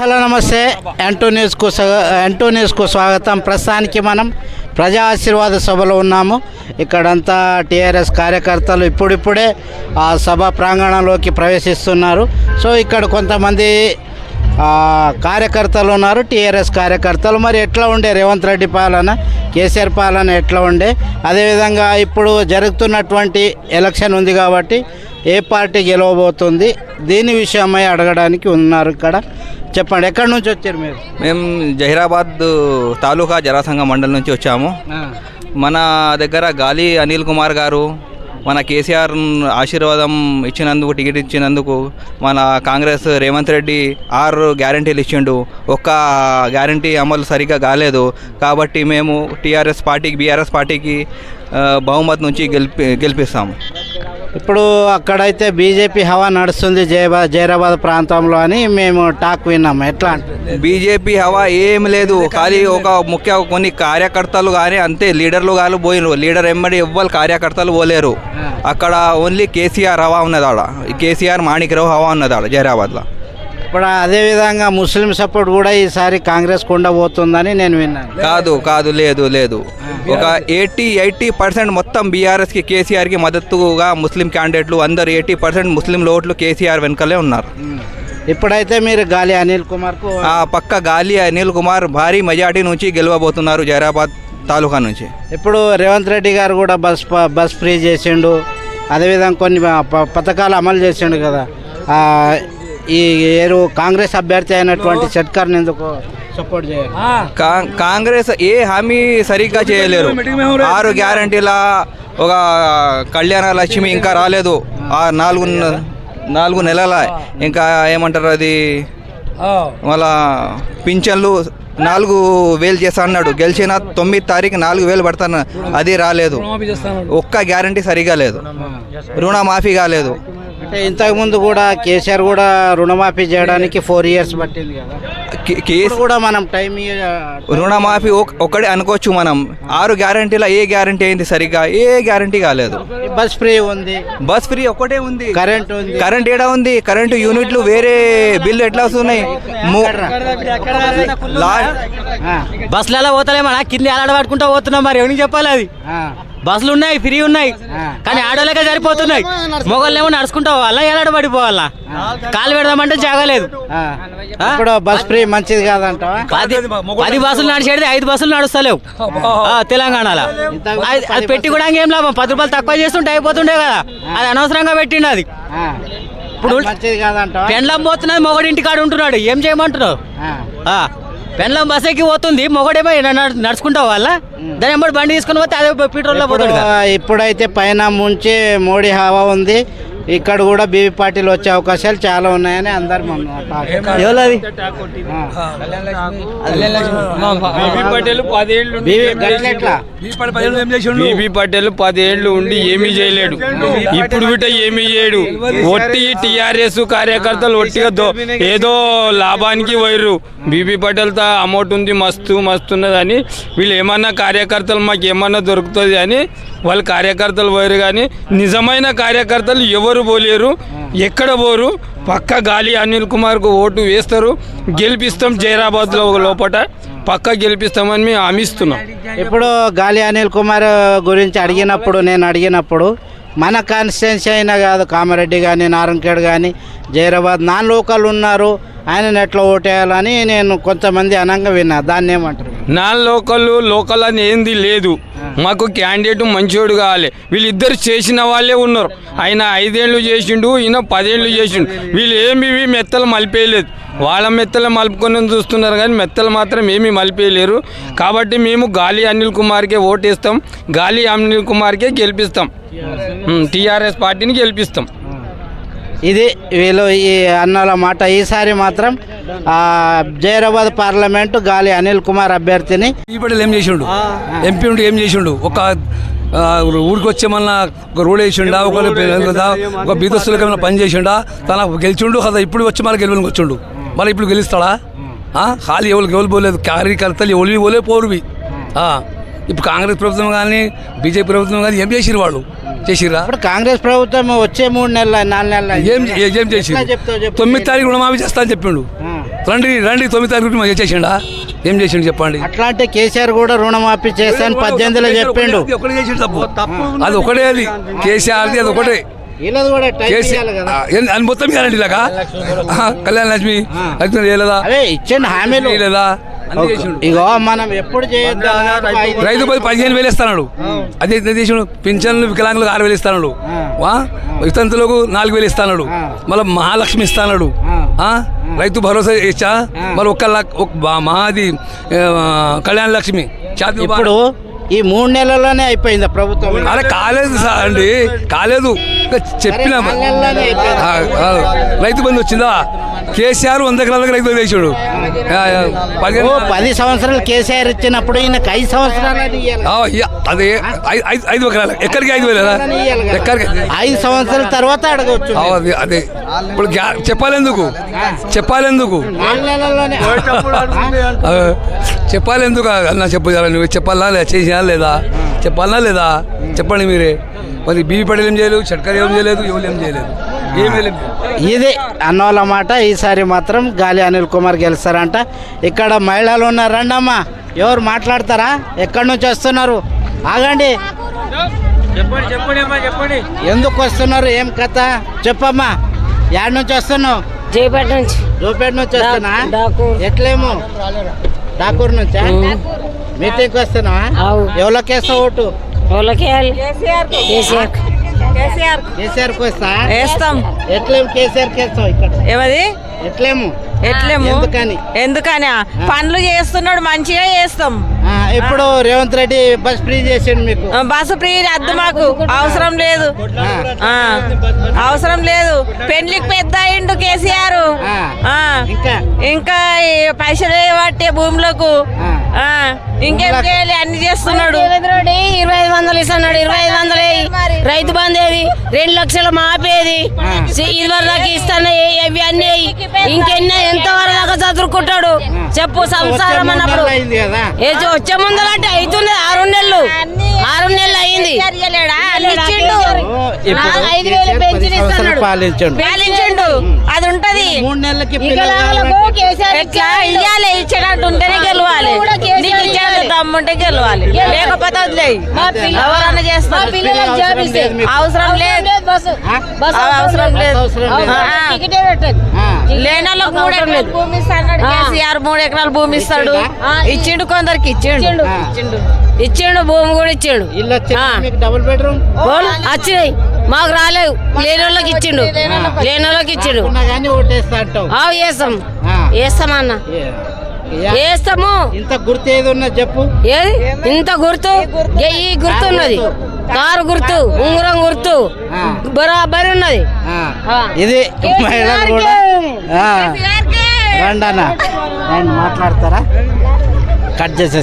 Hello నమస్తే. ఎంటూ న్యూస్కు స్వా- ఎంటూ న్యూస్కు స్వాగతం. ప్రస్తుతానికి మనం ప్రజా ఆశీర్వాద సభలో ఉన్నాము. ఇక్కడంతా టీఆర్ఎస్ కార్యకర్తలు ఇప్పుడిప్పుడే ఆ సభ ప్రాంగణంలోకి ప్రవేశిస్తున్నారు. సో ఇక్కడ కొంతమంది కార్యకర్తలు ఉన్నారు టీఆర్ఎస్ కార్యకర్తలు. మరి ఎట్లా ఉండే రేవంత్ రెడ్డి పాలన కేసీఆర్ పాలన ఎట్లా ఉండే? అదేవిధంగా ఇప్పుడు జరుగుతున్నటువంటి ఎలక్షన్ ఉంది కాబట్టి ఏ పార్టీ గెలవబోతుంది? దీని విషయమై అడగడానికి ఉన్నారు ఇక్కడ. చెప్పండి ఎక్కడి నుంచి వచ్చారు మీరు? మేము జహీరాబాద్ తాలూకా జరాసంఘ మండలి నుంచి వచ్చాము. మన దగ్గర గాలి అనిల్ కుమార్ గారు మన కేసీఆర్ ఆశీర్వాదం ఇచ్చినందుకు టికెట్ ఇచ్చినందుకు మన కాంగ్రెస్ రేవంత్ రెడ్డి ఆరు గ్యారంటీలు ఇచ్చిండు. ఒక్క గ్యారంటీ అమలు సరిగ్గా కాలేదు. కాబట్టి మేము టీఆర్ఎస్ పార్టీకి బీఆర్ఎస్ పార్టీకి బహుమతి నుంచి గెలిపి గెలిపిస్తాము. ఇప్పుడు అక్కడైతే బీజేపీ హవా నడుస్తుంది జయబా జైరాబాద్ ప్రాంతంలో అని మేము టాక్ విన్నాము. ఎట్లా అంటే? బీజేపీ హవా ఏం లేదు. ఖాళీ ఒక ముఖ్య కొన్ని కార్యకర్తలు కానీ అంతే లీడర్లు కానీ పోయినరు లీడర్ ఎమ్మడి ఎవ్వరు కార్యకర్తలు పోలేరు. అక్కడ ఓన్లీ కేసీఆర్ హవా ఉన్నది ఆడ. కేసీఆర్ మాణిక్రావు హవా ఉన్నది ఆడ జైరాబాద్లో. ఇప్పుడు అదేవిధంగా ముస్లిం సపోర్ట్ కూడా ఈసారి కాంగ్రెస్ ఉండబోతుందని నేను విన్నాను. కాదు కాదు లేదు లేదు. ఒక ఎయిటీ ఎయిటీ పర్సెంట్ మొత్తం బీఆర్ఎస్కి కేసీఆర్కి మద్దతుగా ముస్లిం క్యాండిడేట్లు అందరు ఎయిటీ పర్సెంట్ ముస్లిం ఓట్లు కేసీఆర్ వెనకలే ఉన్నారు. ఇప్పుడైతే మీరు గాలి అనిల్ కుమార్కు ఆ పక్క గాలి అనిల్ కుమార్ భారీ మెజార్టీ నుంచి గెలవబోతున్నారు జైరాబాద్ తాలూకా నుంచి. ఇప్పుడు రేవంత్ రెడ్డి గారు కూడా బస్ బస్ ఫ్రీ చేసిండు. అదేవిధంగా కొన్ని పథకాలు అమలు చేసిండు కదా. ఈ ఏరు కాంగ్రెస్ అభ్యర్థి అయినటువంటి షట్కర్ని ఎందుకు సపోర్ట్ చేయాలి. కా- కాంగ్రెస్ ఏ హామీ సరిగ్గా చేయలేరు. ఆరు గ్యారంటీల ఒక కళ్యాణ లక్ష్మి ఇంకా రాలేదు. ఆ నాలుగు నాలుగు నెలల ఇంకా ఏమంటారు అది? మళ్ళా పింఛన్లు నాలుగు వేలు చేస్తా అన్నాడు. గెలిచిన తొమ్మిది తారీఖు నాలుగు వేలు పడతాను. అది రాలేదు. ఒక్క గ్యారంటీ సరిగా లేదు. రుణమాఫీ కాలేదు. అంటే ఇంతకుముందు కూడా కేసీఆర్ కూడా రుణమాఫీ చేయడానికి ఫోర్ ఇయర్స్ పట్టింది కదా. కే- కేసు కూడా మనం టైం రుణమాఫీ ఒక్- ఒక్కడే అనుకోవచ్చు మనం. ఆరు గ్యారంటీలో ఏ గ్యారంటీ అయింది సరిగ్గా? ఏ గ్యారంటీ కాలేదు. బస్ ఫ్రీ ఉంది. బస్ ఫ్రీ ఒక్కటే ఉంది. కరెంట్ ఉంది. కరెంట్ ఏడా ఉంది? కరెంటు యూనిట్లు వేరే బిల్లు ఎట్లా వస్తున్నాయి? బస్సులలో పోతలేమన్నా? కింద ఆలాడ పట్టుకుంటా పోతున్నాం మరి. ఎవరికి చెప్పాలి అది? ఆ, బస్సులు ఉన్నాయి ఫ్రీ ఉన్నాయి. కానీ ఆడోళ్ళకే సరిపోతున్నాయి. మొగోళ్ళేమో నడుచుకుంటా పోవాలా ఎలాడ పడిపోవాలా? కాలు పెడదామంటే జాగలేదు. ఇప్పుడు బస్ ఫ్రీ మంచిది కాదంటావా? పది బస్సులు నడిచేది ఐదు బస్సులు నడుస్తలేవు. ఆ, తెలంగాణలో. అది పెట్టి కూడా ఏం లాభం? పది రూపాయలు తక్కువ చేస్తుంటే అయిపోతుండే కదా. అది అనవసరంగా పెట్టిండు అది. ఇప్పుడు పెండ్లం పోతున్నది మొగడు ఇంటికాడు ఉంటున్నాడు. ఏం చేయమంటున్నావు? పెండ్లం బస్ ఎక్కి పోతుంది మొగడేమో నడు- నడుచుకుంటా వాళ్ళ. దాని ఎంబడి బండి తీసుకుని పోతే అదే పోతాడు కదా. ఇప్పుడైతే పైన ముంచి మోడీ హవా ఉంది. ఇక్కడ కూడా బీవీ పార్టీలు వచ్చే అవకాశాలు చాలా ఉన్నాయని అందరు. బీబీ పటేల్ పదేళ్ళు ఉండి? బీబీ ఏమీ చేయలేడు. ఇప్పుడు బిడ్డ ఏమీ చేయడు? ఒట్టి టిఆర్ఎస్ కార్యకర్తలు ఒట్టిగా దో- ఏదో లాభానికి పోయిర్రు. బీబీ పటేల్తో అమౌంట్ ఉంది మస్తు మస్తు ఉన్నది అని వీళ్ళు ఏమన్నా కార్యకర్తలు మాకు ఏమన్నా దొరుకుతుంది అని వాళ్ళు కార్యకర్తలు పోయారు కానీ నిజమైన కార్యకర్తలు ఎవరు పోలేరు? ఎక్కడ పోరు? పక్క గాలి అనిల్ కుమార్కు ఓటు వేస్తారు. గెలిపిస్తాం జైరాబాద్లో లోపట. పక్క గెలిపిస్తామని మేము హామీస్తున్నాం ఇప్పుడు గాలి అనిల్ కుమార్ గురించి అడిగినప్పుడు నేను అడిగినప్పుడు మన కాన్స్టిట్యున్సీ అయినా కాదు కామారెడ్డి కానీ నారాయణఖేడ్ కానీ జైరాబాద్ నాన్ లోకల్ ఉన్నారు. ఆయనను ఎట్లా ఓటేయాలని నేను కొంతమంది అనంగా విన్నా. దాన్ని ఏమంటారు? నా లోకల్ లోకల్ అని ఏంది లేదు. మాకు క్యాండిడేట్ మంచోడు కావాలి. వీళ్ళిద్దరు చేసిన వాళ్ళే ఉన్నారు. ఆయన ఐదేళ్ళు చేసిండు ఈయన పదేళ్ళు చేసిండు. వీళ్ళు ఏమి మెత్తలు మలిపేయలేదు. వాళ్ళ మెత్తలు మలుపుకొని చూస్తున్నారు కానీ మెత్తలు మాత్రం ఏమీ మలిపేయలేరు. కాబట్టి మేము గాలి అనిల్ కుమార్కే ఓటేస్తాం. గాలి అనిల్ కుమార్కే గెలిపిస్తాం. టీఆర్ఎస్ పార్టీని గెలిపిస్తాం. ఇది వీళ్ళు ఈ అన్నల మాట. ఈసారి మాత్రం ఆ, జైరాబాద్ పార్లమెంటు గాలి అనిల్ కుమార్ అభ్యర్థిని. ఈ పటేల్ ఏం చేసిండు? ఎంపీ ఉండి ఏం చేసిండు? ఒక ఊరికి వచ్చే మన ఒక రోడ్ వేసిండా? ఒక ఒక బీదస్తులకు ఏమైనా పని చేసిండా? తన గెలిచిండు? కదా ఇప్పుడు వచ్చి మళ్ళీ గెలవడానికి వచ్చిండు. మళ్ళీ ఇప్పుడు గెలుస్తాడా? ఆ? ఖాళీ ఎవరు పోలేదు కార్యకర్తలు ఎవరు పోలే పోరువి ఆ. ఇప్పుడు కాంగ్రెస్ ప్రభుత్వం కానీ బీజేపీ ప్రభుత్వం కానీ ఏం చేసిరు వాళ్ళు? చేసిర్రా? ఇప్పుడు కాంగ్రెస్ ప్రభుత్వం వచ్చే మూడు నెలల నాలుగు నెలల ఏం ఏం చేసి తొమ్మిది తారీఖు రుణమాఫీ చేస్తా అని చెప్పిండు. రండి రండి తొమ్మిది తారీఖు మాకు చేసిండా ఏం చేసిండు చెప్పండి? అట్లా అంటే కేసీఆర్ కూడా రుణమాఫీ చేస్తాను పద్దెనిమిదిలో చెప్పిండు. అది ఒకటే చేసిండు తప్పు. అది ఒకటే అది. కేసీఆర్ది అది ఒకటే. మొత్తం ఇవ్వాలండి ఇలాగా కళ్యాణ లక్ష్మి ఇచ్చిండు హామీలు. చేసిండు ఇగో మనం ఎప్పుడు చేయొద్దు రైతు పది పదిహేను వేలు ఇస్తాడు అదే చేసిండు. పింఛన్లు వికలాంగులకు ఆరు వేలు ఇస్తాడు వా? వితంతులకు నాలుగు వేలు ఇస్తాడు మళ్ళీ మహాలక్ష్మి ఇస్తాడు ఆ? రైతు భరోసా ఇచ్చా? మరి ఒక్క మహాది కళ్యాణ లక్ష్మి. ఇప్పుడు ఈ మూడు నెలల్లోనే అయిపోయింది ప్రభుత్వం. అరే కాలేదు సార్ అండి. కాలేదు. ఇంకా రైతు బంధు వచ్చిందా? కేసీఆర్ వంద ఎకరాలకు రైతు బంధు వేసాడు. పది సంవత్సరాలు కేసీఆర్ ఇచ్చినప్పుడు ఈయనకు ఐదు సంవత్సరాలు అదే ఐదు ఎకరాలు. ఎక్కడికి ఐదు వేలు. ఎక్కడికి? ఐదు సంవత్సరాల తర్వాత అడగవచ్చు అదే అదే. ఇప్పుడు గ్యా- చెప్పాలెందుకు? చెప్పాలెందుకు? చెప్పాలెందుకు అన్న చెప్పు నువ్వు? చెప్పాలా లేదా? చేసినా లేదా? చెప్పాలా లేదా? చెప్పండి మీరే. మరి బీవీ పడేలు ఏం చేయలేదు షట్కర్ ఏం చేయలేదు ఎవరు ఏం చేయలేదు ఏం చేయలేదు. ఇది అన్నోళ్ళ మాట ఈసారి మాత్రం గాలి అనిల్ కుమార్ గెలుస్తారంట. ఇక్కడ మహిళలు ఉన్నారు రండమ్మా. ఎవరు మాట్లాడతారా? ఎక్కడి నుంచి వస్తున్నారు? ఆగండి. చెప్పండి చెప్పండి అమ్మా చెప్పండి. ఎందుకు వస్తున్నారు? ఏం కథ? చెప్పమ్మా. యాడ్ నుంచి వస్తున్నావు? జయపేట నుంచి. జోపేట నుంచి వస్తున్నా. ఎట్లేమో? డాకూర్ నుంచా? మీటింగ్కి వస్తున్నావా. ఎవరికి వేస్తావు ఓటు? వాళ్ళకి కేసీఆర్ కేసీఆర్కి వస్తా. ఎట్లేము ఇక్కడ? ఏమది? ఎట్లేము? ఎట్లేము? ఎందుకని? ఎందుకని? పనులు చేస్తున్నాడు మంచిగా చేస్తాం. ఆ, ఇప్పుడు రేవంత్ రెడ్డి బస్ ఫ్రీ చేసిండు మీకు. బస్సు ఫ్రీ అద్దు మాకు. అవసరం లేదు. ఆ, అవసరం లేదు. పెళ్ళికి పెద్ద అయిండు కేసీఆర్. ఇంకా? ఇంకా ఈ పైసలు పట్టే భూములకు. ఇంకేం చేయాలి? అన్ని చేస్తున్నాడు. ఇరవై ఐదు వందలు ఇస్తున్నాడు. ఇరవై ఐదు వందలు. రైతు బందేది రెండు లక్షలు మాపేది. ఇది వరకు ఇస్తాను అవి అన్ని. ఇంకెన్నో ఎంత వరకు దాకా చదువుకుంటాడు చెప్పు సంసారం అన్నప్పుడు. వచ్చే వచ్చే ముందరంటే అవుతుంది. ఆరు నెలలు. ఆరు నెలలు అయింది. ఐదు వేలు పెన్షన్ ఇస్తున్నాడు. పాలించండు. అది ఉంటది. మూడు నెలలకి ఎట్లా? ఇచ్చాడు. ఇయ్యాలి ఇచ్చేటట్టు ఉంటేనే గెలవాలి కూడా కేసీఆర్ నీకు ఇచ్చేది ఇయ్యాలి. దమ్ముంటే గెలవాలి. లేకపోతే వదిలేయి. ఎవరన్నా చేస్తారు. అవసరం లేదు. అవసరం లేదు. లేని వాళ్ళకి మూడు ఎకరాలు భూమి ఇస్తాడు కేసీఆర్ మూడు ఎకరాలు భూమి ఇస్తాడు ఆ. ఇచ్చిండు కొందరికి ఇచ్చిండు. ఇచ్చిండు. భూమి కూడా ఇచ్చిండు. డబుల్ బెడ్రూమ్ వచ్చినాయి. మాకు రాలేవు. లేని వాళ్ళకి ఇచ్చిండు. లేని వాళ్ళకి ఇచ్చిండు. వేస్తాం. వేస్తామన్న. వేస్తాము ఇంత గుర్తు ఏది ఉన్నా చెప్పు. ఏది? ఇంత గుర్తు? ఏ- ఈ గుర్తు ఉన్నది. కారు గుర్తు. ఉంగరం గుర్తు. బరాబరి ఉన్నది. ఇది. రండి అన్న నేను మాట్లాడతారా? కట్ చేసేస్తా